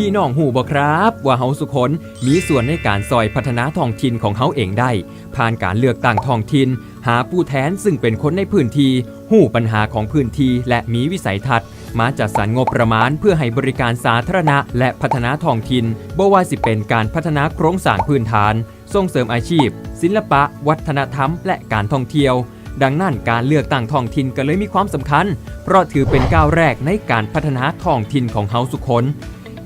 พี่น้องหูบ่ครับ ว่าเฮาสุคนมีส่วนในการซอยพัฒนาท้องถิ่นของเฮาเองได้ ผ่านการเลือกตั้งท้องถิ่นหาผู้แทนซึ่งเป็นคนในพื้นที่หูปัญหาของพื้นที่และมีวิสัยทัศน์ มาจัดสรรงบประมาณเพื่อให้บริการสาธารณะ และพัฒนาท้องถิ่นบ่ว่าสิเป็นการพัฒนาโครงสร้างพื้นฐาน ส่งเสริมอาชีพ ศิลปะ วัฒนธรรม และการท่องเที่ยวดังนั้นการเลือกตั้งท้องถิ่นก็เลยมีความสำคัญ เพราะถือเป็นก้าวแรกในการพัฒนาท้องถิ่นของเฮาสุคน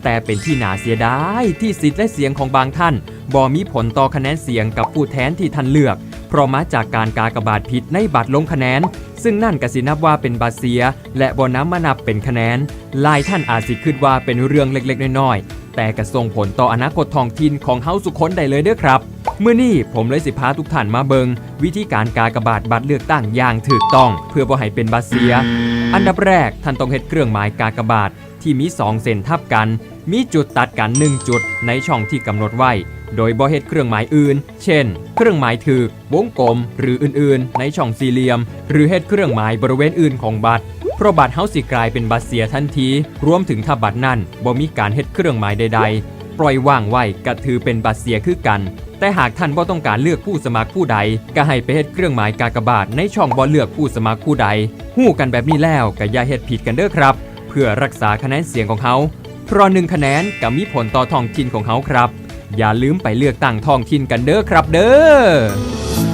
แต่เป็นที่น่าเสียดายที่สิทธิ์และเสียงของบางท่านบ่มีผลต่อคะแนนเสียงกับผู้แทนที่ท่านเลือก เพราะมาจากการกากบาทผิดในบัตรลงคะแนน ซึ่งนั่นก็สินับว่าเป็นบัตรเสีย และบ่น้ำมานับเป็นคะแนนลายท่านอาจสิคิดว่าเป็นเรื่องเล็กๆน้อยๆแต่กระส่งผลต่ออนาคตท้องถิ่นของเฮาสุคนได้เลยเด้อครับเมื่อนี้ผมเลยสิพาทุกท่านมาเบิง วิธีการกากบาทบัตรเลือกตั้งอย่างถูกต้อง เพื่อบ่ให้เป็นบัตรเสีย อันดับแรกท่านต้องเฮ็ดเครื่องหมายกากบาทที่มี 2 เส้นทับกัน มีจุดตัดกัน 1 จุดในช่องที่กำหนดไว้ โดยบ่เฮ็ดเครื่องหมายอื่น เช่น เครื่องหมายถือกวงกลม หรืออื่นๆ ในช่องสี่เหลี่ยม หรือเฮ็ดเครื่องหมายบริเวณอื่นของบัตร เพราะบัตรเฮาสิกลายเป็นบัตรเสียทันที รวมถึงถ้าบัตรนั่นบ่มีการเฮ็ดเครื่องหมายใด ๆ ปล่อยว่างไว้ก็ถือเป็นบัตรเสียคือกัน แต่หากท่านบ่ต้องการเลือกผู้สมัครผู้ใด ก็ให้ไปเฮ็ดเครื่องหมายกากบาทในช่องบ่เลือกผู้สมัครผู้ใดฮู้กันแบบนี้แล้วก็อย่าเฮ็ดผิดกันเด้อครับ เพื่อรักษาคะแนนเสียงของเขาเพราะหนึ่งคะแนนก็มีผลต่อท้องถิ่นของเขาครับ อย่าลืมไปเลือกตั้งท้องถิ่นกันเด้อครับเด้อ